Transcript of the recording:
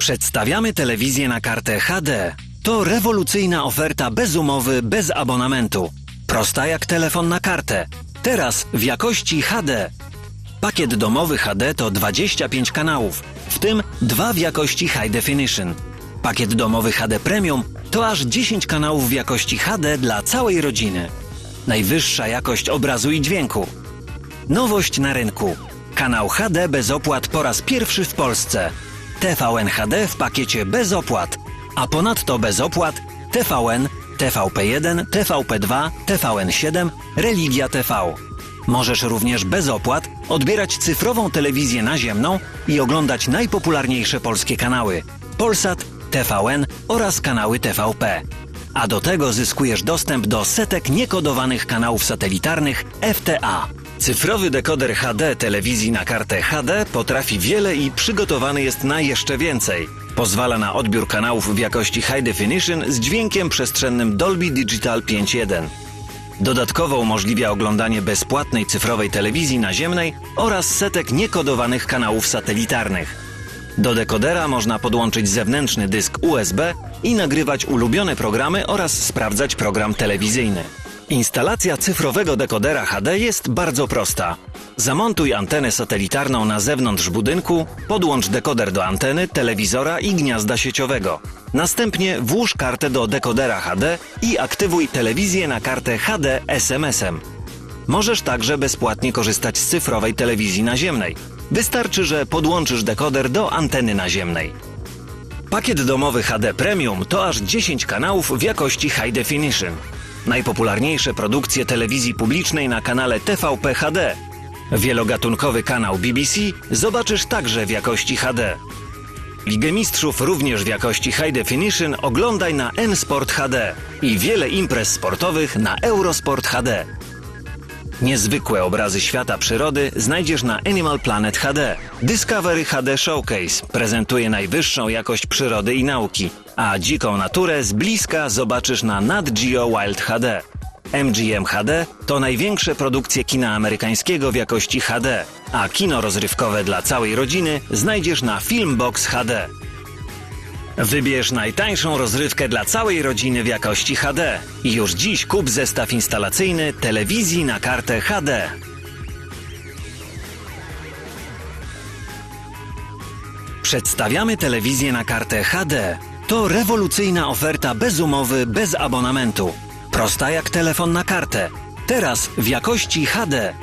Przedstawiamy telewizję na kartę HD. To rewolucyjna oferta bez umowy, bez abonamentu. Prosta jak telefon na kartę. Teraz w jakości HD. Pakiet domowy HD to 25 kanałów, w tym dwa w jakości High Definition. Pakiet domowy HD Premium to aż 10 kanałów w jakości HD dla całej rodziny. Najwyższa jakość obrazu i dźwięku. Nowość na rynku. Kanał HD bez opłat po raz pierwszy w Polsce. TVN HD w pakiecie bez opłat, a ponadto bez opłat TVN, TVP1, TVP2, TVN7, Religia TV. Możesz również bez opłat odbierać cyfrową telewizję naziemną i oglądać najpopularniejsze polskie kanały: Polsat, TVN oraz kanały TVP. A do tego zyskujesz dostęp do setek niekodowanych kanałów satelitarnych FTA. Cyfrowy dekoder HD telewizji na kartę HD potrafi wiele i przygotowany jest na jeszcze więcej. Pozwala na odbiór kanałów w jakości High Definition z dźwiękiem przestrzennym Dolby Digital 5.1. Dodatkowo umożliwia oglądanie bezpłatnej cyfrowej telewizji naziemnej oraz setek niekodowanych kanałów satelitarnych. Do dekodera można podłączyć zewnętrzny dysk USB i nagrywać ulubione programy oraz sprawdzać program telewizyjny. Instalacja cyfrowego dekodera HD jest bardzo prosta. Zamontuj antenę satelitarną na zewnątrz budynku, podłącz dekoder do anteny, telewizora i gniazda sieciowego. Następnie włóż kartę do dekodera HD i aktywuj telewizję na kartę HD SMS-em. Możesz także bezpłatnie korzystać z cyfrowej telewizji naziemnej. Wystarczy, że podłączysz dekoder do anteny naziemnej. Pakiet domowy HD Premium to aż 10 kanałów w jakości High Definition. Najpopularniejsze produkcje telewizji publicznej na kanale TVP HD. Wielogatunkowy kanał BBC zobaczysz także w jakości HD. Ligę Mistrzów również w jakości High Definition oglądaj na N-Sport HD i wiele imprez sportowych na Eurosport HD. Niezwykłe obrazy świata przyrody znajdziesz na Animal Planet HD. Discovery HD Showcase prezentuje najwyższą jakość przyrody i nauki, a dziką naturę z bliska zobaczysz na Nat Geo Wild HD. MGM HD to największe produkcje kina amerykańskiego w jakości HD, a kino rozrywkowe dla całej rodziny znajdziesz na Filmbox HD. Wybierz najtańszą rozrywkę dla całej rodziny w jakości HD i już dziś kup zestaw instalacyjny telewizji na kartę HD. Przedstawiamy telewizję na kartę HD. To rewolucyjna oferta bez umowy, bez abonamentu. Prosta jak telefon na kartę. Teraz w jakości HD.